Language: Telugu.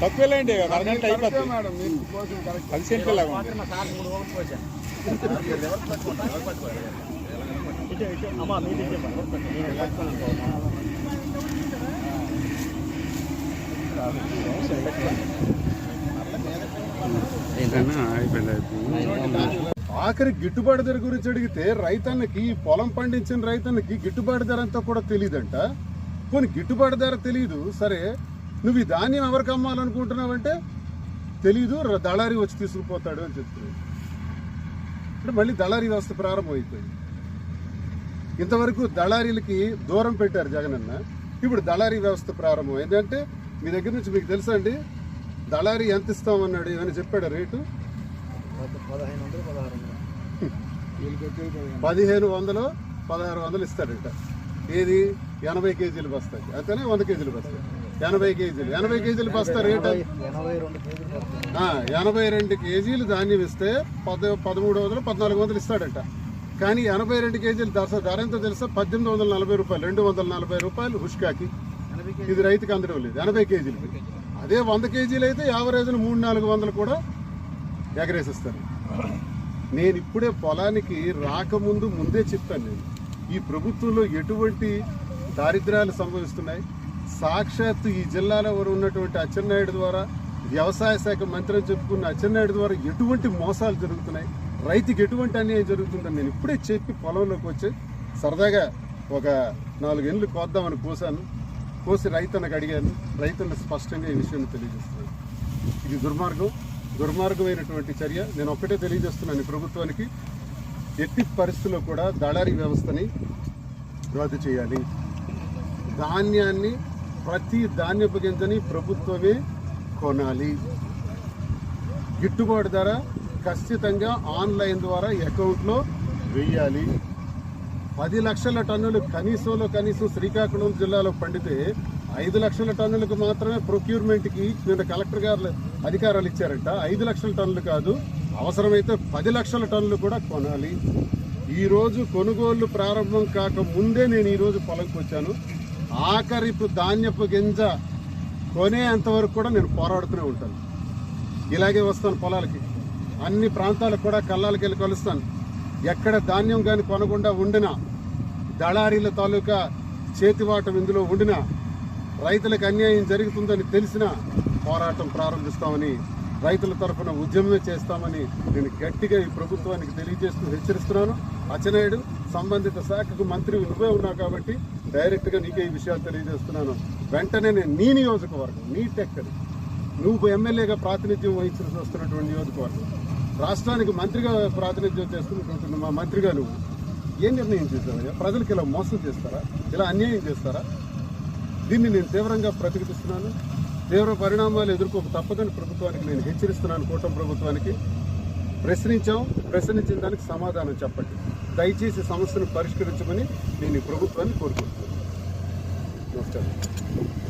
తక్కువేలేండి అరగంట అయిపోతుంది పది సెంట్లు లాగా ఆఖరి గిట్టుబాటు ధర గురించి అడిగితే రైతన్నకి పొలం పండించిన రైతన్నకి గిట్టుబాటు ధర అంతా కూడా తెలియదంట పోనీ గిట్టుబాటు ధర తెలియదు సరే నువ్వు ఈ ధాన్యం ఎవరికి అమ్మాలనుకుంటున్నావంటే తెలీదు దళారి దళారీ వచ్చి తీసుకుపోతాడు అని చెప్తున్నాడు అంటే మళ్ళీ దళారీ వ్యవస్థ ప్రారంభమైపోయింది ఇంతవరకు దళారీలకి దూరం పెట్టారు జగనన్న ఇప్పుడు దళారీ వ్యవస్థ ప్రారంభం ఏంటంటే మీ దగ్గర నుంచి మీకు తెలుసా అండి? దళారీ ఎంత ఇస్తామన్నాడు? ఏమైనా చెప్పాడు రేటు? పదిహేను వందలు పదహారు వందలు ఇస్తాడంట. ఏది? ఎనభై కేజీలు బస్తాయి. అంతేనే? వంద కేజీలు బస్తాయి. ఎనభై కేజీలు. ఎనభై కేజీలు బస్తా రేట్? ఎనభై రెండు కేజీలు ధాన్యం ఇస్తే పద పదమూడు వందలు పద్నాలుగు వందలు ఇస్తాడట. కానీ ఎనభై రెండు కేజీలు ధర ధర ఎంత తెలుసా? పద్దెనిమిది వందల నలభై రూపాయలు రెండు వందల నలభై రూపాయలు హుష్కాకి ఇది రైతుకి అందడం లేదు. ఎనభై కేజీలు. అదే వంద కేజీలు అయితే యావరేజ్ను మూడు నాలుగు వందలు కూడా ఎగరేసిస్తారు. నేను ఇప్పుడే పొలానికి రాకముందు ముందే చెప్తాను నేను. ఈ ప్రభుత్వంలో ఎటువంటి దారిద్ర్యాలు సంభవిస్తున్నాయి? సాక్షాత్తు ఈ జిల్లాలో ఉన్నటువంటి అచ్చెన్నాయుడు ద్వారా వ్యవసాయ శాఖ మంత్రి అని చెప్పుకున్న అచ్చెన్నాయుడు ద్వారా ఎటువంటి మోసాలు జరుగుతున్నాయి రైతుకి ఎటువంటి అన్యాయం జరుగుతుందని నేను ఇప్పుడే చెప్పి పొలంలోకి వచ్చి సరదాగా ఒక నాలుగేళ్ళు కోద్దామని కోసాను. కోసి రైతన్నకు అడిగాను. రైతన్న స్పష్టంగా ఈ విషయాన్ని తెలియజేస్తున్నాను ఇది దుర్మార్గం. దుర్మార్గమైనటువంటి చర్య. నేను ఒక్కటే తెలియజేస్తున్నాను ప్రభుత్వానికి. ఎట్టి పరిస్థితుల్లో కూడా దళారీ వ్యవస్థని రద్దు చేయాలి. ధాన్యాన్ని ప్రతి ధాన్యపు గింజని ప్రభుత్వమే కొనాలి. గిట్టుబాటు ధర ఖచ్చితంగా ఆన్లైన్ ద్వారా అకౌంట్లో వెయ్యాలి. పది లక్షల టన్నులు కనీసంలో కనీసం శ్రీకాకుళం జిల్లాలో పండితే ఐదు లక్షల టన్నులకు మాత్రమే ప్రొక్యూర్మెంట్కి నిన్న కలెక్టర్ గారు అధికారాలు ఇచ్చారంట. ఐదు లక్షల టన్నులు కాదు అవసరమైతే పది లక్షల టన్నులు కూడా కొనాలి. ఈరోజు కొనుగోళ్ళు ప్రారంభం కాక ముందే నేను ఈరోజు పొలంకి వచ్చాను ఆఖరిపు ధాన్యపు గింజ కొనేంతవరకు కూడా నేను పోరాడుతూనే ఉంటాను. ఇలాగే వస్తాను పొలాలకి. అన్ని ప్రాంతాలకు కూడా కళ్ళాలకి వెళ్ళి కలుస్తాను. ఎక్కడ ధాన్యం కానీ కొనకుండా ఉండినా దళారీల తాలూకా చేతివాటం ఇందులో ఉండినా రైతులకు అన్యాయం జరుగుతుందని తెలిసిన పోరాటం ప్రారంభిస్తామని రైతుల తరఫున ఉద్యమమే చేస్తామని నేను గట్టిగా ఈ ప్రభుత్వానికి తెలియజేస్తూ హెచ్చరిస్తున్నాను. అచ్చనాయుడు సంబంధిత శాఖకు మంత్రి నువ్వే ఉన్నావు కాబట్టి డైరెక్ట్గా నీకే ఈ విషయాలు తెలియజేస్తున్నాను. వెంటనే నేను నీ నియోజకవర్గం నీ టెక్కర్ నువ్వు ఎమ్మెల్యేగా ప్రాతినిధ్యం వహించాల్సి వస్తున్నటువంటి నియోజకవర్గం రాష్ట్రానికి మంత్రిగా ప్రాతినిధ్యం చేస్తున్నటువంటి మా మంత్రిగా నువ్వు ఏం నిర్ణయం చేశావయ్యా? ప్రజలకు ఇలా మోసం చేస్తారా? ఇలా అన్యాయం చేస్తారా? దీన్ని నేను తీవ్రంగా ప్రతిఘటిస్తున్నాను. తీవ్ర పరిణామాలు ఎదుర్కోక తప్పదని ప్రభుత్వానికి నేను హెచ్చరిస్తున్నాను. కూటమి ప్రభుత్వానికి ప్రశ్నించాం. ప్రశ్నించిన దానికి సమాధానం చెప్పండి. దయచేసి సమస్యను పరిష్కరించమని నేను ఈ ప్రభుత్వాన్ని కోరుకుంటున్నాను. 気をつ。